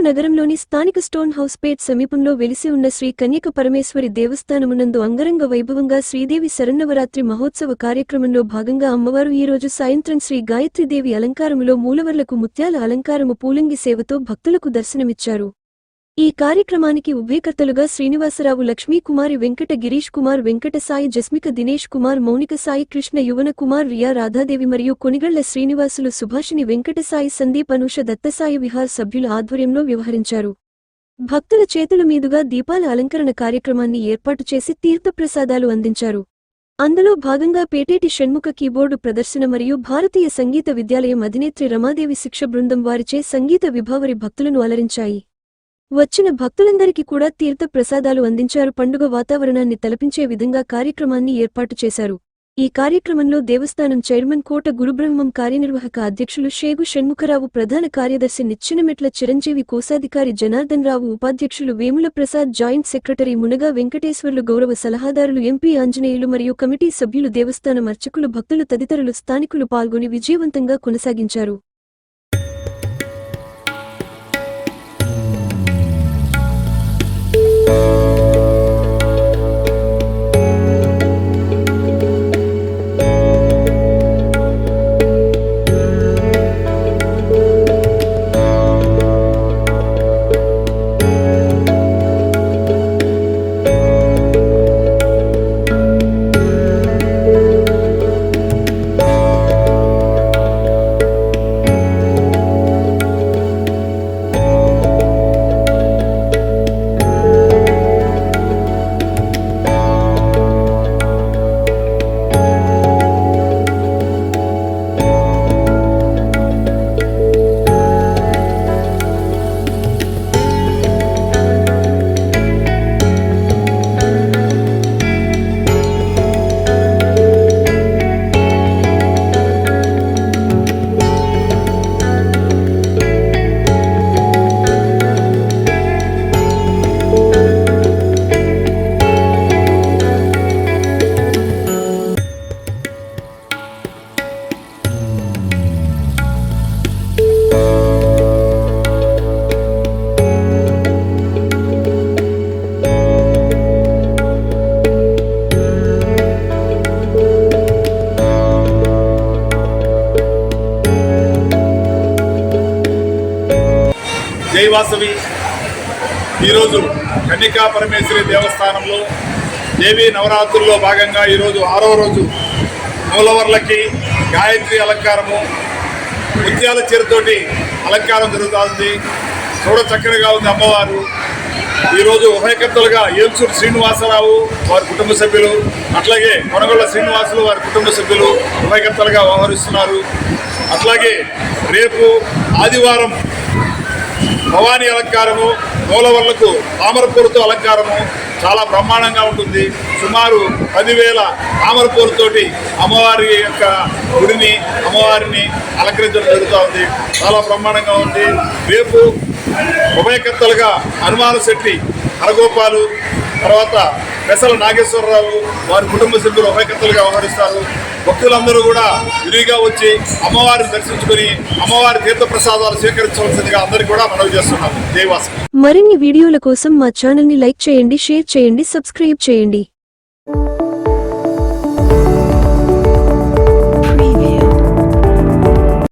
నెల్లూరు నగరంలోని స్థానిక stone house పేట్ సమీపంలో వెలిసి ఉన్న శ్రీ కన్యక పరమేశ్వరి దేవస్థానమునందు అంగరంగ వైభవంగా శ్రీదేవి శరన్నవరాత్రి మహోత్సవ కార్యక్రమంలో భాగంగా అమ్మవారు ఈరోజు సాయంత్రం శ్రీ గాయత్రీదేవి అలంకారములో మూలవర్లకు ముత్యాల అలంకారము పూలంగి సేవతో భక్తులకు దర్శనమిచ్చారు. ఈ కార్యక్రమానికి ఉభయకర్తలుగా శ్రీనివాసరావు లక్ష్మీకుమారి వెంకట గిరీష్ కుమార్ వెంకట సాయి జస్మిక దినేష్ కుమార్ మౌనిక సాయి కృష్ణ యువన కుమార్ రియా రాధాదేవి మరియు కొనిగళ్ళ శ్రీనివాసులు సుభాషిని వెంకట సాయి సందీప్ అనుష దత్తసాయి విహార్ సభ్యుల ఆధ్వర్యంలో వ్యవహరించారు. భక్తుల చేతుల మీదుగా దీపాల అలంకరణ కార్యక్రమాన్ని ఏర్పాటు చేసి తీర్థప్రసాదాలు అందించారు. అందులో భాగంగా పేటేటి షణ్ముఖ కీబోర్డు ప్రదర్శన మరియు భారతీయ సంగీత విద్యాలయం అధినేత్రి రమాదేవి శిక్ష బృందం వారిచే సంగీత విభావరి భక్తులను అలరించాయి. వచ్చిన భక్తులందరికీ కూడా తీర్థ ప్రసాదాలు అందించారు. పండుగ వాతావరణాన్ని తలపించే విధంగా కార్యక్రమాన్ని ఏర్పాటు చేశారు. ఈ కార్యక్రమంలో దేవస్థానం చైర్మన్ కోట గురుబ్రహ్మం కార్యనిర్వాహక అధ్యక్షులు షేగు షణ్ముఖరావు ప్రధాన కార్యదర్శి నిచ్చెనమెట్ల చిరంజీవి కోశాధికారి జనార్దన్ రావు ఉపాధ్యక్షులు వేముల ప్రసాద్ జాయింట్ సెక్రటరీ మునగా వెంకటేశ్వర్లు గౌరవ సలహాదారులు ఎంపీ ఆంజనేయులు మరియు కమిటీ సభ్యులు దేవస్థానం అర్చకులు భక్తులు తదితరులు స్థానికులు పాల్గొని విజయవంతంగా కొనసాగించారు. జై వాసవి. ఈరోజు కన్నికా పరమేశ్వరి దేవస్థానంలో దేవి నవరాత్రుల్లో భాగంగా ఈరోజు ఆరో రోజు మూలవర్లకి గాయత్రి అలంకారము ముత్యాల చీరతోటి అలంకారం జరుగుతుంది. చూడ చక్కగా ఉంది అమ్మవారు. ఈరోజు ఉభయకర్తలుగా ఏల్చూరు శ్రీనివాసరావు వారి కుటుంబ సభ్యులు అట్లాగే కొనగొండ శ్రీనివాసులు వారి కుటుంబ సభ్యులు ఉభయకర్తలుగా వ్యవహరిస్తున్నారు. అట్లాగే రేపు ఆదివారం భవానీ అలంకారము మూలవర్లకు తామరపూలతో అలంకారము చాలా బ్రహ్మాండంగా ఉంటుంది. సుమారు పదివేల తామరపూలతోటి అమ్మవారి యొక్క గుడిని అమ్మవారిని అలంకరించడం జరుగుతూ ఉంది. చాలా బ్రహ్మాండంగా ఉంది. రేపు ఉభయకర్తలుగా హనుమాన శెట్టి హరగోపాలు తర్వాత పెసల నాగేశ్వరరావు వారి కుటుంబ సభ్యులు ఉభయకర్తలుగా వ్యవహరిస్తారు. భక్తులందరూ కూడా విరిగా వచ్చి అమ్మవారిని దర్శించుకొని అమ్మవారి తీర్థప్రసాదాలు స్వీకరించవలసిందిగా అందరికీ కూడా మనవి చేస్తున్నాం మరిన్ని వీడియోల కోసం మా ఛానల్ని లైక్ చేయండి షేర్ చేయండి సబ్స్క్రైబ్ చేయండి.